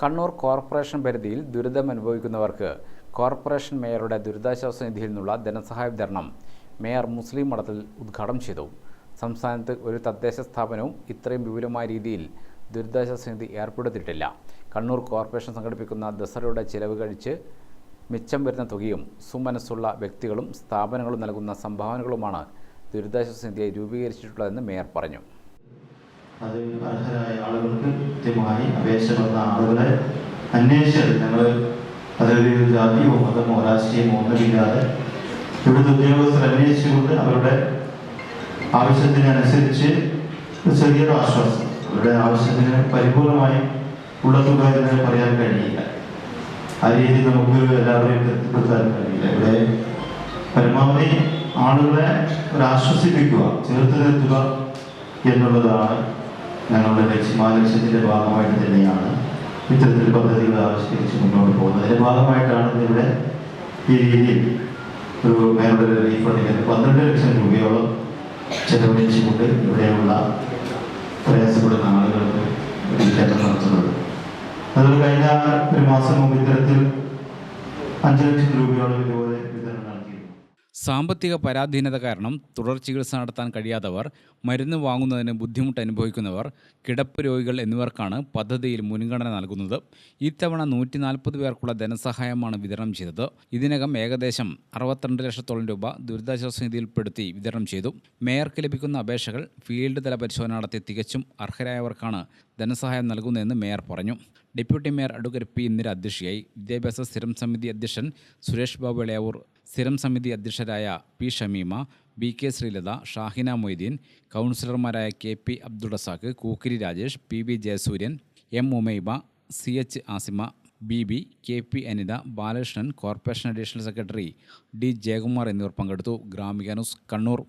Kannur corporation പരിധിയിൽ ദുരിതം അനുഭവിക്കുന്നവർക്ക് corporation മേയറുടെ ദുരിതാശ്വാസ നിധിയിൽ നിന്നുള്ള ധനസഹായ വിതരണം മേയർ മുസ്ലിം മഠത്തിൽ ഉദ്ഘാടനം ചെയ്തു. സംസ്ഥാനത്ത് ഒരു തദ്ദേശ സ്ഥാപനവും ഇത്രയും വിപുലമായ രീതിയിൽ ദുരിതാശ്വാസ നിധി ഏർപ്പെടുത്തിയിട്ടില്ല. കണ്ണൂർ കോർപ്പറേഷൻ സംഘടിപ്പിക്കുന്ന ദസറയുടെ ചിലവ് കഴിച്ച് മിച്ചം വരുന്ന തുകയും സുമനസ്സുള്ള വ്യക്തികളും സ്ഥാപനങ്ങളും നൽകുന്ന സംഭാവനകളുമാണ് ദുരിതാശ്വാസ നിധിയെ രൂപീകരിച്ചിട്ടുള്ളതെന്ന് മേയർ പറഞ്ഞു. അത് അർഹരായ ആളുകൾക്ക് കൃത്യമായി അപേക്ഷ വന്ന ആളുകളെ അന്വേഷിച്ചത്. ഞങ്ങൾ അതൊരു ജാതിയോ മതമോ രാഷ്ട്രീയമോ ഒന്നുമില്ലാതെ ഇവിടുത്തെ ഉദ്യോഗസ്ഥർ അന്വേഷിച്ചുകൊണ്ട് അവരുടെ ആവശ്യത്തിനനുസരിച്ച് ചെറിയൊരു ആശ്വാസം. അവരുടെ ആവശ്യത്തിന് പരിപൂർണമായി ഉള്ള തുക എന്ന് പറയാൻ കഴിയില്ല. ആ രീതി നമുക്ക് എല്ലാവരെയും തൃപ്തിപ്പെടുത്താൻ കഴിയില്ല. ഇവിടെ പരമാവധി ആളുകളെ ഒരു ആശ്വസിപ്പിക്കുക ചേർത്ത് നിർത്തുക എന്നുള്ളതാണ് ഞങ്ങളുടെ ലക്ഷ്യമാലക്ഷ്യത്തിന്റെ ഭാഗമായിട്ട് തന്നെയാണ് ഇത്തരത്തിൽ പദ്ധതികൾ ആവിഷ്കരിച്ച് മുന്നോട്ട് പോകുന്നത്. അതിന്റെ ഭാഗമായിട്ടാണ് ഇവിടെ ഈ രീതിയിൽ ഒരു മേലുടെ റിലീഫ് ഫണ്ടിന് പന്ത്രണ്ട് ലക്ഷം രൂപയോളം ചെലവഴിച്ചുകൊണ്ട് ഇവിടെയുള്ള പ്രയാസപ്പെടുന്ന ആളുകൾക്ക് കയറ്റം നടത്തുന്നത് അതുപോലെ കഴിഞ്ഞ ഒരു മാസം മുമ്പ് ഇത്തരത്തിൽ അഞ്ച് ലക്ഷം രൂപയോളം ഇതുപോലെ വിതരണം സാമ്പത്തിക പരാധീനത കാരണം തുടർ ചികിത്സ നടത്താൻ കഴിയാത്തവർ മരുന്ന് വാങ്ങുന്നതിന് ബുദ്ധിമുട്ട് അനുഭവിക്കുന്നവർ കിടപ്പ് രോഗികൾ എന്നിവർക്കാണ് പദ്ധതിയിൽ മുൻഗണന നൽകുന്നത്. ഇത്തവണ നൂറ്റി നാൽപ്പത് പേർക്കുള്ള ധനസഹായമാണ് വിതരണം ചെയ്തത്. ഇതിനകം ഏകദേശം അറുപത്തിരണ്ട് ലക്ഷത്തോളം രൂപ ദുരിതാശ്വാസ നിധിയിൽപ്പെടുത്തി വിതരണം ചെയ്തു. മേയർക്ക് ലഭിക്കുന്ന അപേക്ഷകൾ ഫീൽഡ് തല പരിശോധന നടത്തി തികച്ചും അർഹരായവർക്കാണ് ധനസഹായം നൽകുന്നതെന്ന് മേയർ പറഞ്ഞു. Deputy mayor advocate P Indira അധ്യക്ഷയായി. വിദ്യാഭ്യാസ സ്ഥിരം സമിതി അധ്യക്ഷൻ സുരേഷ് ബാബു ഇളയാവൂർ സ്ഥിരം സമിതി അധ്യക്ഷരായ P Shameema B K Sreelatha Shahina Moideen കൗൺസിലർമാരായ K P Abdul Razak Kookkiri Rajesh P V Jayasuryan M Umaiba C H Asima B B K P Anitha Balakrishnan corporation additional secretary D Jayakumar എന്നിവർ പങ്കെടുത്തു. Gramika news Kannur.